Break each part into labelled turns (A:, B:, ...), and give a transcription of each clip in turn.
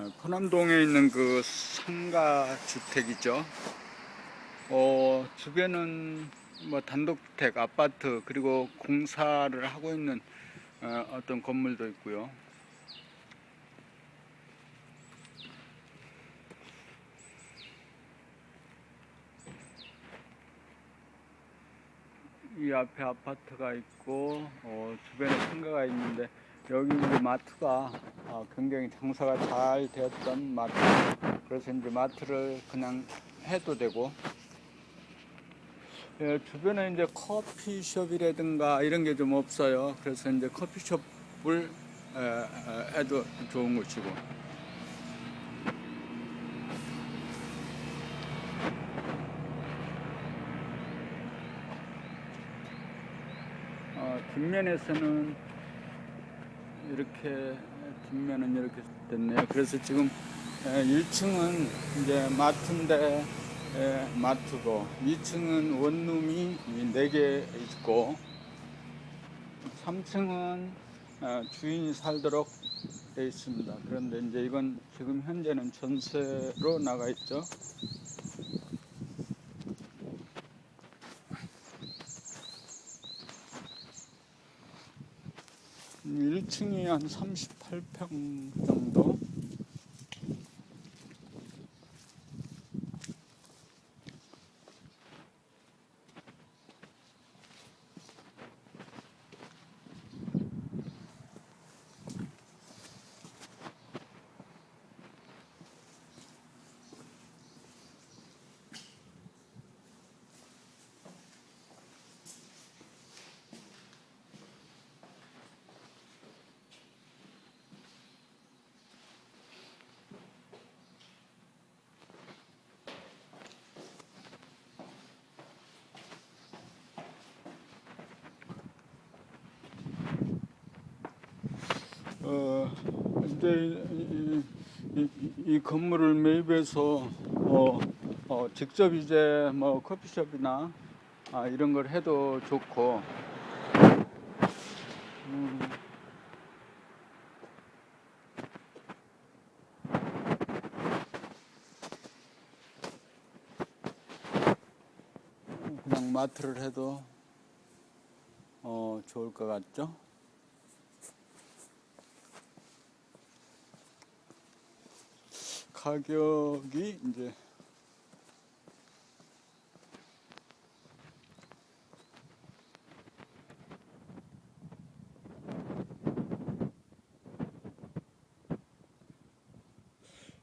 A: 어, 포남동에 있는 그 상가 주택이죠. 어, 주변은 뭐 단독주택, 아파트 그리고 공사를 하고 있는 어, 어떤 건물도 있고요. 이 앞에 아파트가 있고 어, 주변에 상가가 있는데 여기 이제 마트가 어, 굉장히 장사가 잘 되었던 마트. 그래서 이제 마트를 그냥 해도 되고. 예, 주변에 이제 커피숍이라든가 이런 게 좀 없어요. 그래서 이제 커피숍을 에, 에, 해도 좋은 곳이고. 어, 뒷면에서는 이렇게 뒷면은 이렇게 됐네요. 그래서 지금 1층은 이제 마트인데 에, 마트고 2층은 원룸이 4개 있고 3층은 어, 주인이 살도록 되어 있습니다. 그런데 이제 이건 지금 현재는 전세로 나가 있죠. 음, 1층이 한 38평 정도. 어, 이제 이, 이, 이- 이 건물을 매입해서 어, 어, 직접 이제 뭐 커피숍이나 아, 이런 걸 해도 좋고 음, 마트를 해도 어, 좋을 것 같죠? 가격이 이제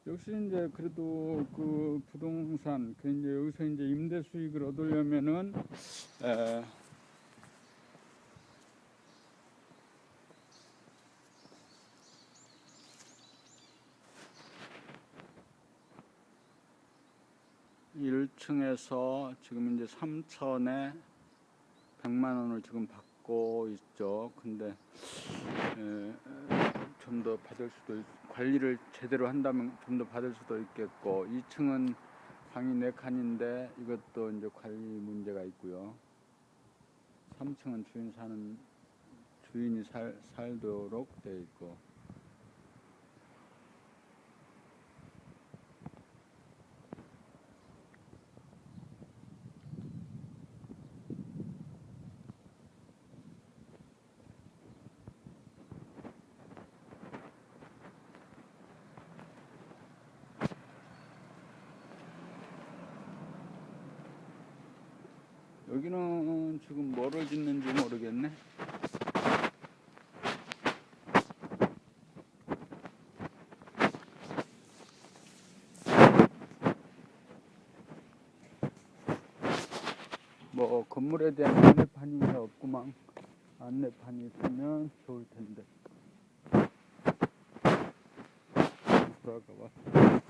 A: 역시 이제 그래도 그 부동산 그 이제 여기서 이제 임대 수익을 얻으려면은 에, 일층에서 지금 이제 3천에 100만 원을 지금 받고 있죠. 근데 좀 더 받을 수도 있, 관리를 제대로 한다면 좀 더 받을 수도 있겠고 2층은 방이 4칸인데 이것도 이제 관리 문제가 있고요. 3층은 주인 사는 주인이 살, 살도록 돼 있고 여기는 지금 뭐를 짓는지 모르겠네. 뭐 건물에 대한 안내판이 없구만. 안내판이 있으면 좋을 텐데. 돌아가 봐.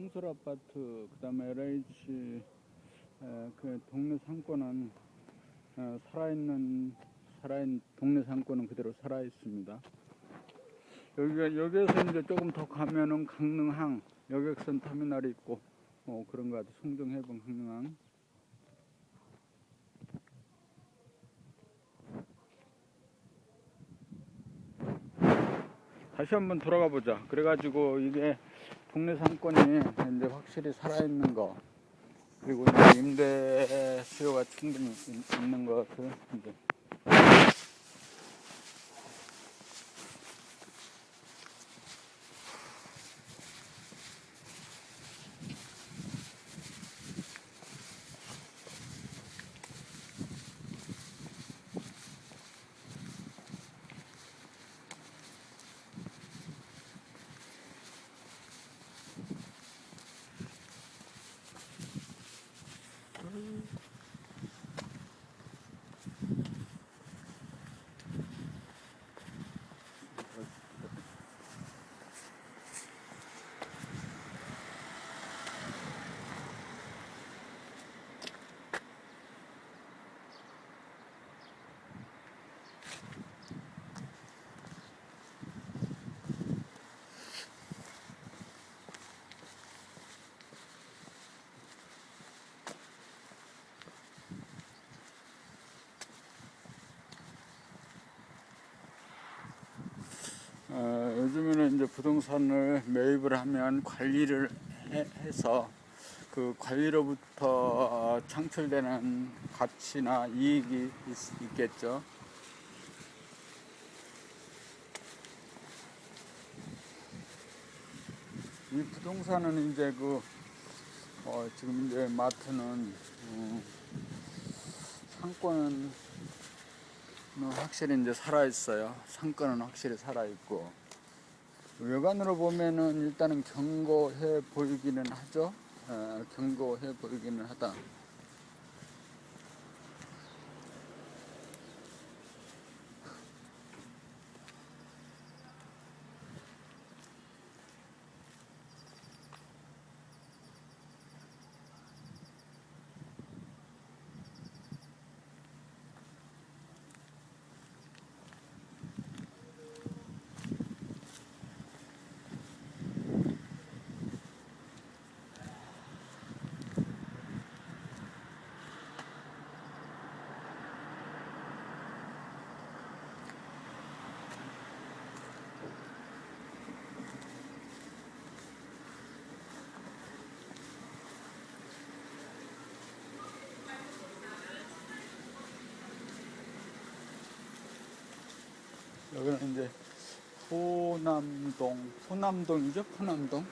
A: 승설 아파트, 그다음에 LH 에, 그 동네 상권은 어, 살아있는 살아있는 동네 상권은 그대로 살아 있습니다. 여기가 여기에서 이제 조금 더 가면은 강릉항 여객선 터미널이 있고 어, 그런 것 같아. 송정 해변 강릉항. 다시 한번 돌아가 보자. 그래가지고 이게 동네 상권이 이제 확실히 살아있는 거 그리고 임대 수요가 충분히 있- 있는 것을 이제 어, 요즘에는 이제 부동산을 매입을 하면 관리를 해, 해서 그 관리로부터 창출되는 가치나 이익이 있, 있겠죠. 이 부동산은 이제 그 어, 지금 이제 마트는 어, 상권은 확실히 이제 살아 있어요. 상권은 확실히 살아 있고 외관으로 보면은 일단은 견고해 보이기는 하죠. 어, 견고해 보이기는 하다. 여기는 이제 포남동, 포남동이죠, 포남동.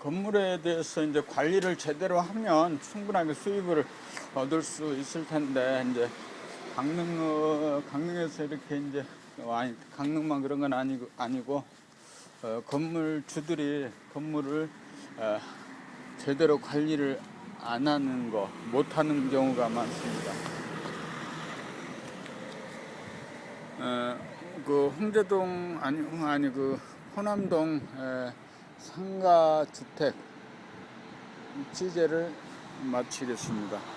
A: 건물에 대해서 이제 관리를 제대로 하면 충분하게 수입을 얻을 수 있을 텐데 이제 강릉 어, 강릉에서 이렇게 이제 어, 아니 강릉만 그런 건 아니고 아니고 어, 건물 주들이 건물을 어, 제대로 관리를 안 하는 거, 못 하는 경우가 많습니다. 어, 그 홍제동 아니 아니 그 호남동 에, 상가 주택 취재를 마치겠습니다.